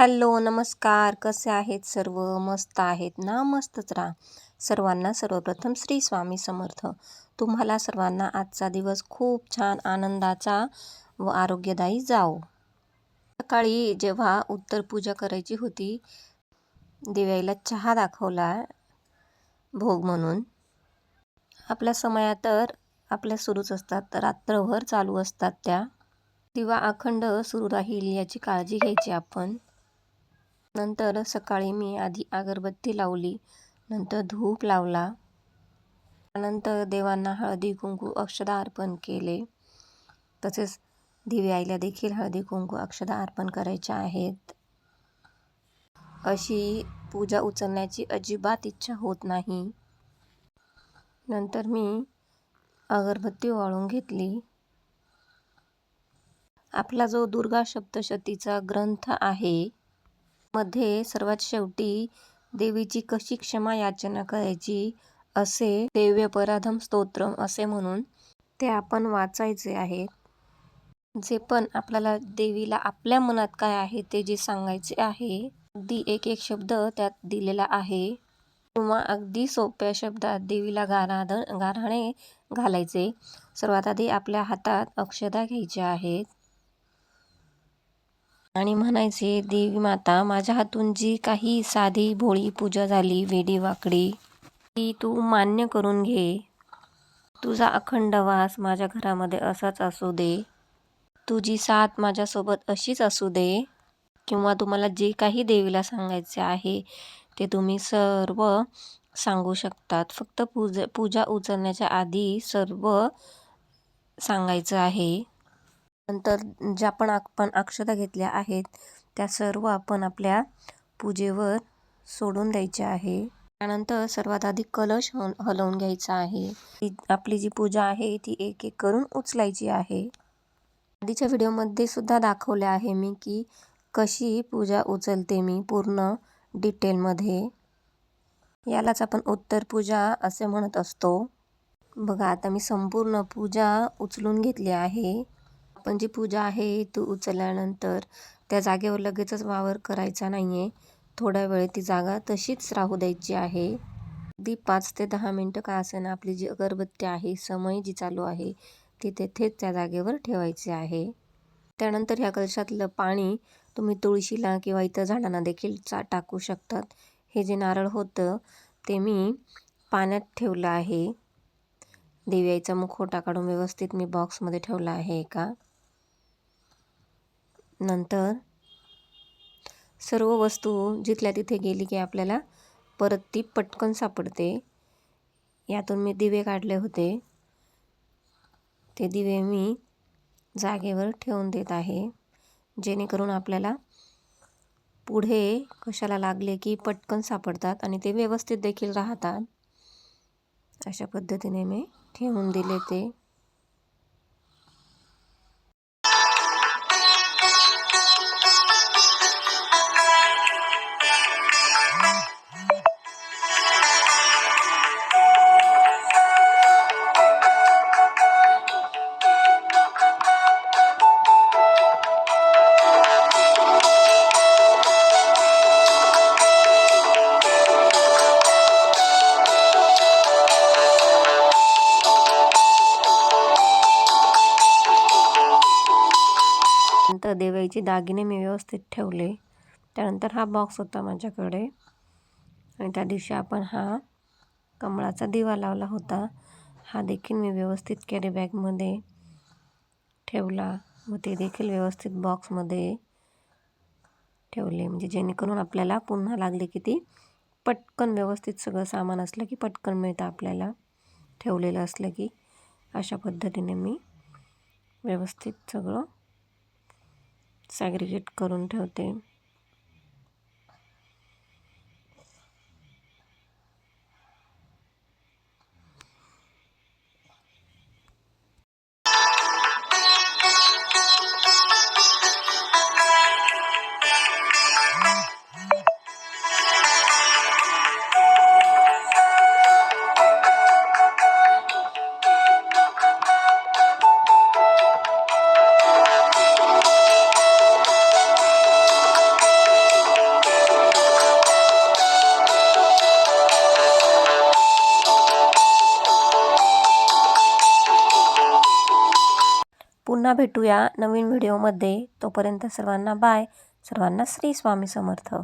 Hello नमस्कार. कसे आहेत सर्व? मस्त आहेत ना? मस्तच राहा. सर्वांना सर्वप्रथम श्री स्वामी समर्थ. तुम्हाला सर्वांना आजचा दिवस खूप छान आनंदाचा व आरोग्यदायी जाओ सकाळी जेव्हा उत्तर पूजा करायची होती दिव्याला चहा दाखवला भोग म्हणून. आपल्या समया तर आपल्या सुरूच असतात रात्रभर चालू असतात त्या. दिवा अखंड सुरू राहील याची काळजी घ्यायची आपण. नंतर सकाळी मी आधी अगरबत्ती लावली नंतर धूप लावला. त्यानंतर देवांना हळदी कुंकू अक्षदा अर्पण केले. तसेच दिवे आईला देखील हळदी कुंकू अक्षदा अर्पण करायच्या आहेत. अशी पूजा उचलण्याची अजिबात इच्छा होत नाही. नंतर मी अगरबत्ती वाळून घेतली. आपला जो दुर्गा सप्तशतीचा ग्रंथ आहे मध्ये सर्वात शेवटी देवीची कशी क्षमा याचना करायची असे देव्य पराधम स्तोत्र असे म्हणून ते आपण वाचायचे आहे. जे पण आपल्याला देवीला आपल्या मनात काय आहे ते जे सांगायचे आहे अगदी एक एक शब्द त्यात दिलेला आहे. किंवा अगदी सोप्या शब्दात देवीला गाराध गाराणे घालायचे. सर्वात आधी आपल्या हातात अक्षदा घ्यायच्या आहेत. आणि म्हणायचे देवी माता माझ्या हातून जी काही साधी भोळी पूजा झाली वेडी वाकडी ती तू मान्य करून घे. तुझा अखंड वास माझ्या घरामध्ये असाच असू दे. तुझी साथ माझ्यासोबत अशीच असू दे. किंवा तुम्हाला जे काही देवीला सांगायचे आहे ते तुम्ही सर्व सांगू शकतात. फक्त पूज पूजा उचलण्याच्या आधी सर्व सांगायचं आहे. नंतर ज्या पण आपण अक्षता घेतल्या आहेत त्या सर्व आपण आपल्या पूजेवर सोडून द्यायच्या आहे. त्यानंतर सर्वात आधी कलश हलवून घ्यायचा आहे. आपली जी पूजा आहे ती एक एक करून उचलायची आहे. आधीच्या व्हिडिओमध्ये सुद्धा दाखवले आहे मी की कशी पूजा उचलते मी पूर्ण डिटेलमध्ये. यालाच आपण उत्तर पूजा असे म्हणत असतो. बघा आता मी संपूर्ण पूजा उचलून घेतली आहे. आपण जी पूजा आहे ती उचलल्यानंतर त्या जागेवर लगेचच वावर करायचा नाही आहे थोड्या वेळ ती जागा तशीच राहू द्यायची आहे. अगदी पाच ते दहा मिनटं का असेना आपली जी अगरबत्ती आहे समय जी चालू आहे ती तेथेच त्या जागेवर ठेवायची आहे. त्यानंतर ह्या कलशातलं पाणी तुम्ही तुळशीला किंवा इतर झाडांना देखील चा टाकू शकतात. हे जे नारळ होतं ते मी पाण्यात ठेवलं आहे. दिव्याचा मुखोटा काढून व्यवस्थित मी बॉक्समध्ये ठेवला आहे एका नंतर सर्व वस्तू जिथल्या तिथे गेली की आपल्याला परत ती पटकन सापडते. यातून मी दिवे काढले होते. ते दिवे मी जागेवर ठेवून देत आहे. जेणेकरून आपल्याला पुढे कशाला लागले की पटकन सापडतात आणि ते व्यवस्थित देखील राहतात. अशा पद्धतीने मी ठेवून दिले ते. नंतर दागिने मी व्यवस्थित ठेवले. त्यानंतर हा बॉक्स होता माझ्याकडे. आणि त्या दिवशी आपण हा कमळाचा दिवा लावला होता. हा देखील मी व्यवस्थित कॅरी बॅगमध्ये ठेवला. व ते देखील व्यवस्थित बॉक्समध्ये ठेवले. म्हणजे जेणेकरून आपल्याला पुन्हा लागले की ती पटकन व्यवस्थित सगळं सामान असलं की पटकन मिळतं आपल्याला. ठेवलेलं असलं की अशा पद्धतीने मी व्यवस्थित सगळं सॅग्रिगेट करून ठेवते पुन्हा भेटूया नवीन व्हिडिओमध्ये. तोपर्यंत सर्वांना बाय. सर्वांना श्री स्वामी समर्थ.